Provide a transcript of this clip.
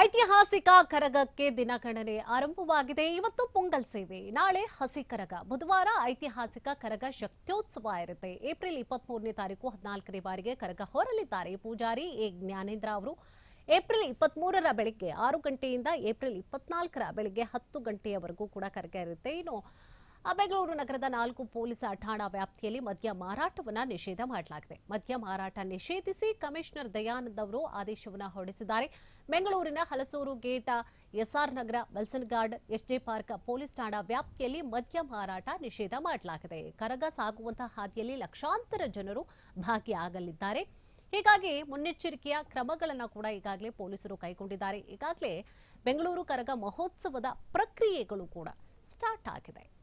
ಐತಿಹಾಸಿಕ ಕರಗಕ್ಕೆ ದಿನಗಣನೆ ಆರಂಭವಾಗಿದೆ. ಇವತ್ತು ಪೊಂಗಲ್ ಸೇವೆ. ನಾಳೆ ಹಸಿ ಕರಗ. ಬುಧವಾರ ಐತಿಹಾಸಿಕ ಕರಗ ಶಕ್ತ್ಯೋತ್ಸವ ಇರುತ್ತೆ. ಏಪ್ರಿಲ್ ಇಪ್ಪತ್ತ್ ಮೂರನೇ ತಾರೀಕು ಹದಿನಾಲ್ಕನೇ ಬಾರಿಗೆ ಕರಗ ಹೊರಲಿದ್ದಾರೆ. ಪೂಜಾರಿ ಎ. ಜ್ಞಾನೇಂದ್ರ ಅವರು. ಏಪ್ರಿಲ್ ಇಪ್ಪತ್ಮೂರರ ಬೆಳಿಗ್ಗೆ ಆರು ಗಂಟೆಯಿಂದ ಏಪ್ರಿಲ್ ಇಪ್ಪತ್ನಾಲ್ಕರ ಬೆಳಿಗ್ಗೆ ಹತ್ತು ಗಂಟೆಯವರೆಗೂ ಕೂಡ ಕರಗ ಇರುತ್ತೆ. ಇನ್ನು ಬೆಂಗಳೂರು ನಗರದ ನಾಲ್ಕು ಪೊಲೀಸ್ ಠಾಣಾ ವ್ಯಾಪ್ತಿಯಲ್ಲಿ ಮದ್ಯ ಮಾರಾಟವನ್ನು ನಿಷೇಧ ಮಾಡಲಾಗಿದೆ. ಮದ್ಯ ಮಾರಾಟ ನಿಷೇಧಿಸಿ ಕಮಿಷನರ್ ದಯಾನಂದ್ ಅವರು ಆದೇಶವನ್ನು ಹೊರಡಿಸಿದ್ದಾರೆ. ಬೆಂಗಳೂರಿನ Halasuru gate, SR Nagar Wilson garden SJ park police ಠಾಣಾ ವ್ಯಾಪ್ತಿಯಲ್ಲಿ ಮದ್ಯ ಮಾರಾಟ ನಿಷೇಧ ಮಾಡಲಾಗಿದೆ. ಕರಗ ಸಾಗುವಂತಹ ಹಾದಿಯಲ್ಲಿ ಲಕ್ಷಾಂತರ ಜನರು ಭಾಗಿಯಾಗಲಿದ್ದಾರೆ. ಹೀಗಾಗಿ ಮುನ್ನೆಚ್ಚರಿಕೆಯ ಕ್ರಮಗಳನ್ನು ಕೂಡ ಈಗಾಗಲೇ ಪೊಲೀಸರು ಕೈಗೊಂಡಿದ್ದಾರೆ. ಈಗಾಗಲೇ ಬೆಂಗಳೂರು ಕರಗ ಮಹೋತ್ಸವದ ಪ್ರಕ್ರಿಯೆಗಳು ಕೂಡ ಸ್ಟಾರ್ಟ್ ಆಗಿದೆ.